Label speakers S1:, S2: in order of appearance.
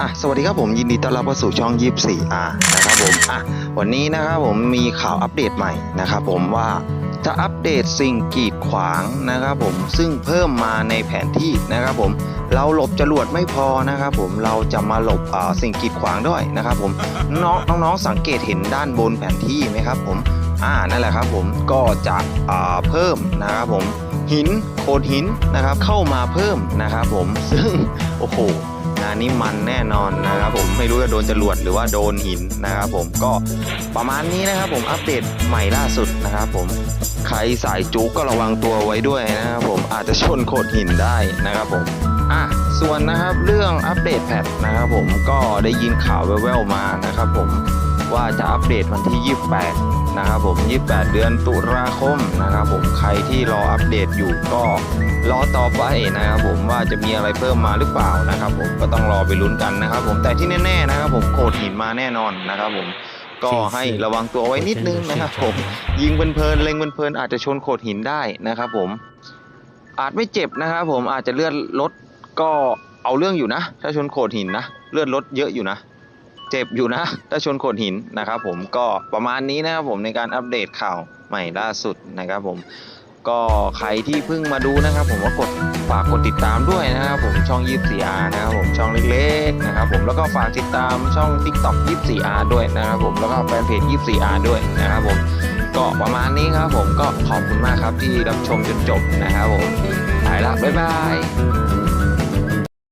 S1: อะสวัสดีครับผมยินดีต้อนรับเข้าสู่ช่อง 24R นะครับผมอะวันนี้นะครับผมมีข่าวอัปเดตใหม่นะครับผมว่าจะอัปเดตสิ่งกีดขวางนะครับผมซึ่งเพิ่มมาในแผนที่นะครับผมเราหลบจรวดไม่พอนะครับผมเราจะมาหลบอ่าสิ่งกีดขวางด้วยนะครับผมน้องน้องสังเกตเห็นด้านบนแผนที่ไหมครับผมอ่านั่นแหละครับผมก็จะอ่าเพิ่มนะครับผมหินโขดหินนะครับเข้ามาเพิ่มนะครับผมซึ่งโอ้โห นี้มันแน่นอนนะครับผมไม่รู้จะโดนจรวดหรือว่าโดนหินนะครับผมก็ประมาณนี้นะครับผมอัปเดตใหม่ล่าสุดนะครับผมใครสายจุกก็ระวังตัวไว้ด้วยนะครับผมอาจจะชนโขดหินได้นะครับผมอะส่วนนะครับเรื่องอัปเดตแพทนะครับผมก็ได้ยินข่าวแว่วๆมานะครับผม ว่าจะอัปเดตวันที่ 28 นะครับผม 28 เดือนตุลาคมนะครับผมใครที่รออัปเดตอยู่ก็รอต่อไปนะครับผมว่าจะมีอะไรเพิ่มมาหรือเปล่านะครับผมก็ต้องรอไปลุ้นกันนะครับผมแต่ที่แน่ๆนะครับผมโขดหินมาแน่นอนนะครับผมก็ให้ระวังตัวไว้นิดนึงนะครับผมยิงเพลินๆเล็งเพลินๆอาจจะชนโขดหินได้นะครับผมอาจไม่เจ็บนะครับผมอาจจะเลือดลดก็เอาเรื่องอยู่นะ ถ้าชนโขดหินนะ เลือดลดเยอะอยู่นะ เจ็บอยู่นะ ถ้าชนโขดหินนะครับผมก็ประมาณนี้นะครับผมในการอัปเดตข่าวใหม่ล่าสุดนะครับผมก็ใครที่เพิ่งมาดูนะครับ ผมก็กดฝากกดติดตามด้วยนะครับผมช่อง 24R นะครับผมช่องเล็กๆนะครับผมแล้วก็ฝากติดตามช่อง TikTok 24R ด้วยนะครับผมแล้วก็แฟนเพจ 24R ด้วยนะครับผมก็ประมาณนี้ครับผมก็ขอบคุณมากครับที่รับชมจนจบนะครับผมไปละบ๊ายบาย